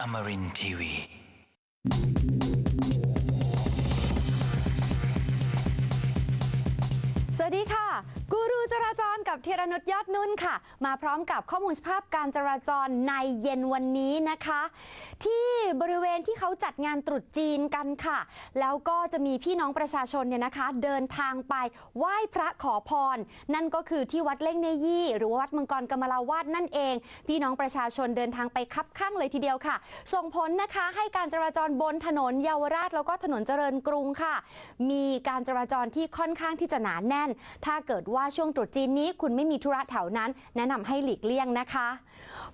Amarin Tiwi. กับธีรนุชยอดนุ่นค่ะ มาพร้อมกับข้อมูลสภาพการจราจรในเย็นวันนี้นะคะ ที่บริเวณที่เขาจัดงานตรุษจีนกันค่ะ แล้วก็จะมีพี่น้องประชาชนเนี่ยนะคะ เดินทางไปไหว้พระขอพร นั่นก็คือที่วัดเล่งเนยี่ หรือวัดมังกรกมลาวาดนั่นเอง พี่น้องประชาชนเดินทางไปคับข้างเลยทีเดียวค่ะ ส่งผลนะคะให้การจราจรบนถนนเยาวราชแล้วก็ถนนเจริญกรุงค่ะ มีการจราจรที่ค่อนข้างที่จะหนาแน่น ถ้าเกิดว่าช่วงตรุษจีนนี้คุณไม่มีธุระแถวนั้น แนะนำให้หลีกเลี่ยงนะคะ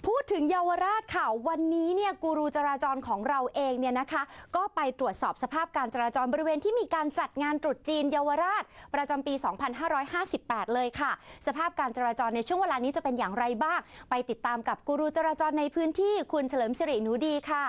พูดถึงเยาวราชค่ะ วันนี้เนี่ยกูรูจราจรของเราเองเนี่ยนะคะ ก็ไปตรวจสอบสภาพการจราจรบริเวณที่มีการจัดงานตรุษจีนเยาวราช ประจำปี 2558 เลยค่ะ สภาพการจราจรในช่วงเวลานี้จะเป็นอย่างไรบ้าง ไปติดตามกับกูรูจราจรในพื้นที่คุณเฉลิมสิริหนูดีค่ะ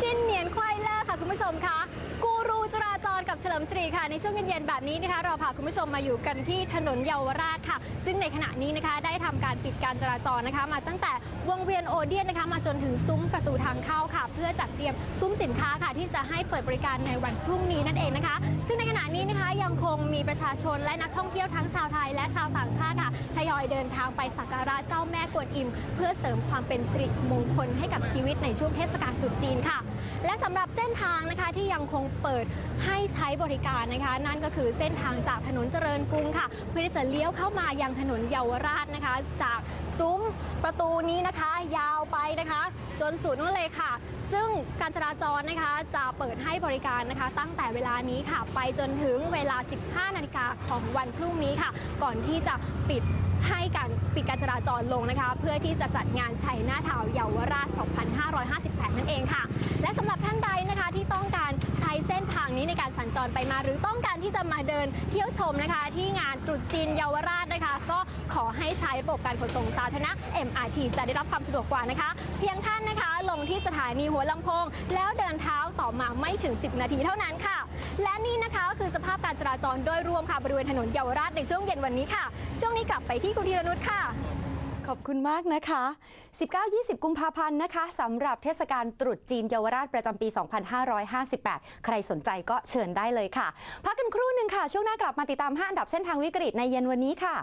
ชินเหนียนควายเล่อค่ะคุณผู้ชมคะกูรูจราจรกับ เฉลิมศรีค่ะในช่วงเย็นๆแบบนี้นะคะ เราพาคุณผู้ชมมาอยู่กันที่ถนนเยาวราชค่ะ ซึ่งในขณะนี้นะคะได้ทำการปิดการจราจรนะคะ มาตั้งแต่วงเวียนโอเดียนนะคะ มาจนถึงซุ้มประตูทางเข้าค่ะ เพื่อจัดเตรียมซุ้มสินค้าค่ะ ที่จะให้เปิดบริการในวันพรุ่งนี้นั่นเองนะคะ ซึ่งในขณะนี้นะคะยังคงมีประชาชนและนักท่องเที่ยวทั้งชาวไทยและชาวต่างชาติค่ะทยอยเดินทางไปสักการะเจ้าแม่กวนอิม เพื่อเสริมความเป็นสิริมงคลให้กับชีวิตในช่วงเทศกาลตรุษจีนค่ะ และสำหรับเส้นทางนะคะที่ยังคงเปิดให้ใช้บริการนะคะ นั่นก็คือเส้นทางจากถนนเจริญกรุงค่ะ เพื่อที่จะเลี้ยวเข้ามายังถนนเยาวราชนะคะ จากซุ้มประตูนี้นะคะ ยาวไปนะคะ จนสุดนู่นเลยค่ะ ซึ่งการจราจรนะคะจะเปิดให้บริการนะคะ ตั้งแต่เวลานี้ค่ะ ไปจนถึงเวลา 15 นาฬิกาของวันพรุ่งนี้ค่ะ ก่อนที่จะปิดให้การปิดการจราจรลงนะคะ เพื่อที่จะจัดงานชัยหน้าทาวเยาวราช รไปมา หรือต้องการที่จะมาเดินเที่ยวชมนะคะ ที่งานตรุษจีนเยาวราชนะคะ ก็ขอให้ใช้ระบบการขนส่งสาธารณะ MRT จะได้รับความสะดวกกว่านะคะ เพียงท่านนะคะลงที่สถานีหัวลำโพง แล้วเดินเท้าต่อมาไม่ถึง 10 นาทีเท่านั้นค่ะ และนี่นะคะก็คือสภาพการจราจรโดยรวมค่ะบริเวณถนนเยาวราชในช่วงเย็นวันนี้ค่ะ ช่วงนี้กลับไปที่คุณธีรนุชค่ะ ขอบคุณมากนะคะ 19-20 กุมภาพันธ์นะคะสำหรับเทศกาลตรุษจีนเยาวราชประจำปี 2558 ใครสนใจก็เชิญได้เลยค่ะ พักกันครู่หนึ่งค่ะ ช่วงหน้ากลับมาติดตาม 5 อันดับเส้นทางวิกฤตในเย็นวันนี้ค่ะ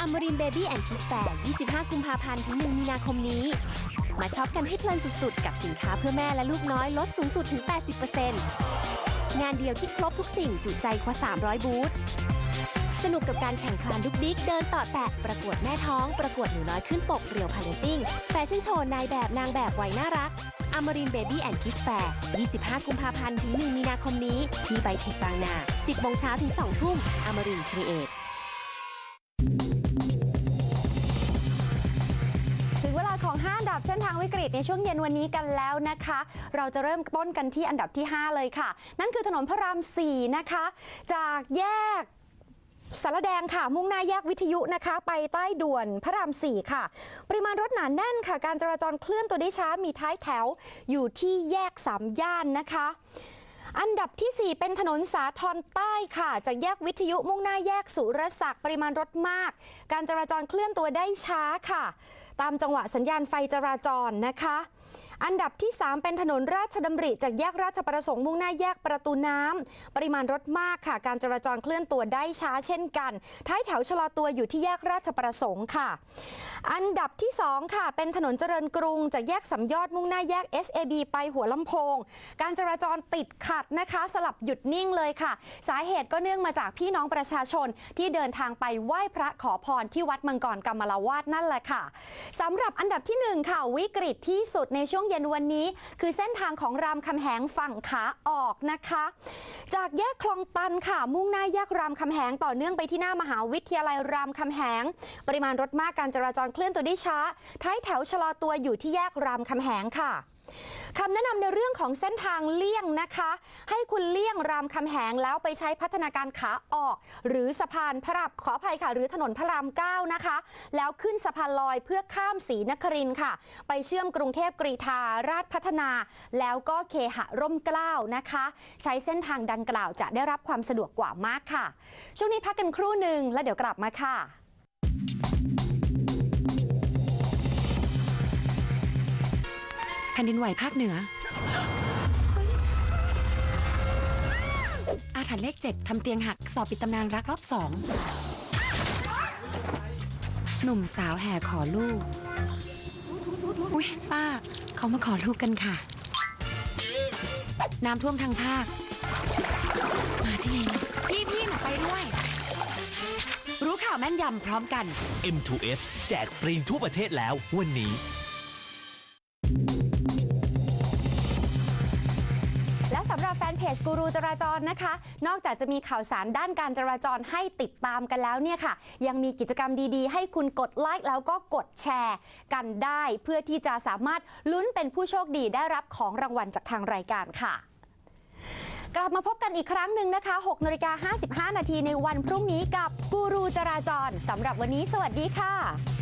อมรินเบบี้แอนด์คิสแฟร์25 กุมภาพันธ์ถึง 1 มีนาคมนี้ มาช็อปกันให้เพลินสุดๆ กับสินค้าเพื่อแม่และลูกน้อยลดสูงสุดถึง 80% งานเดียวที่ครบทุกสิ่งจุใจกว่า 300 บูธ สนุกกับการแข่งขันดุกดิกเดินต่อแตะ ประกวดแม่ท้อง ประกวดหนูน้อยขึ้นปกเรียวพาเลนติ้ง แฟชั่นโชว์นายแบบนางแบบวัยน่ารักอมรินเบบี้แอนด์คิสแฟร์25 กุมภาพันธ์ ถึง 1 มีนาคมนี้ ที่ไบเทคบางนา 10โมงเช้าถึง 2 ทุ่มอมรินครีเอท วิกฤตในช่วงเย็นวันนี้กันแล้วนะคะ เราจะเริ่มต้นกันที่อันดับที่ 5 เลยค่ะ นั่นคือถนนพระราม 4 นะคะ จากแยกสารแดงค่ะ มุ่งหน้าแยกวิทยุนะคะ ไปใต้ด่วนพระราม 4 ค่ะ ปริมาณรถหนาแน่นค่ะ การจราจรเคลื่อนตัวได้ช้ามีท้ายแถวอยู่ที่แยกสามย่านนะคะอันดับทีสี่ 4 เป็นถนนสาทรใต้ค่ะ จากแยกวิทยุมุ่งหน้าแยกสุรศักดิ์ปริมาณรถมาก การจราจรเคลื่อนตัวได้ช้าค่ะ ตามจังหวะสัญญาณไฟจราจรนะคะ อันดับที่ 3 เป็นถนนราชดำริจากแยกราชประสงค์มุ่งหน้าแยกประตูน้ำ ปริมาณรถมากค่ะ การจราจรเคลื่อนตัวได้ช้าเช่นกัน ท้ายแถวชะลอตัวอยู่ที่แยกราชประสงค์ค่ะ อันดับที่ 2 ค่ะ เป็นถนนเจริญกรุงจากแยกสำยอดมุ่งหน้าแยก SAB ไปหัวลำโพง การจราจรติดขัดนะคะ สลับหยุดนิ่งเลยค่ะ สาเหตุก็เนื่องมาจากพี่น้องประชาชนที่เดินทางไปไหว้พระขอพรที่วัดมังกรกำมลาวาดนั่นแหละค่ะสำหรับอันดับที่1ค่ะวิกฤตที่สุดในช่วงเย็นวันนี้ คือเส้นทางของรามคำแหงฝั่งขาออกนะคะ จากแยกคลองตันค่ะ มุ่งหน้าแยกรามคำแหงต่อเนื่องไปที่หน้ามหาวิทยาลัยรามคำแหง ปริมาณรถมากการจราจรเคลื่อนตัวได้ช้า ท้ายแถวชะลอตัวอยู่ที่แยกรามคำแหงค่ะ คำแนะนำในเรื่องของเส้นทางเลี่ยงนะคะ ให้คุณเลี่ยงรามคำแหงแล้วไปใช้พัฒนาการขาออก หรือสะพานพระรามขออภัยค่ะ หรือถนนพระราม 9 นะคะ แล้วขึ้นสะพานลอยเพื่อข้ามศรีนครินค่ะ ไปเชื่อมกรุงเทพกรีฑาราชพัฒนา แล้วก็เคหะร่มเกล้านะคะ ใช้เส้นทางดังกล่าวจะได้รับความสะดวกกว่ามากค่ะ ช่วงนี้พักกันครู่หนึ่งแล้วเดี๋ยวกลับมาค่ะ ผ่นดินไหวภาคเหนือ อาถรรพ์เลขเจ็ดทำเตียงหักสอบปิดตำนานรักรอบสอง หนุ่มสาวแห่ขอลูก อุ๊ย ป้า เขามาขอลูกกันค่ะ น้ำท่วมทางภาค มาที่ไงเนี่พี่พี่หนูไปด้วย รู้ข่าวแม่นยำพร้อมกัน M2F แจกฟรีทั่วประเทศแล้ววันนี้ จกูรูจราจรนะคะ นอกจากจะมีข่าวสารด้านการจราจรให้ติดตามกันแล้วเนี่ยค่ะ ยังมีกิจกรรมดีๆ ให้คุณกดไลค์แล้วก็กดแชร์กันได้ เพื่อที่จะสามารถลุ้นเป็นผู้โชคดีได้รับของรางวัลจากทางรายการค่ะกลับมาพบกันอีกครั้งหนึ่งนะคะ6นาฬิกา55 นาทีในวันพรุ่งนี้กับกูรูจราจรสำหรับวันนี้ สวัสดีค่ะ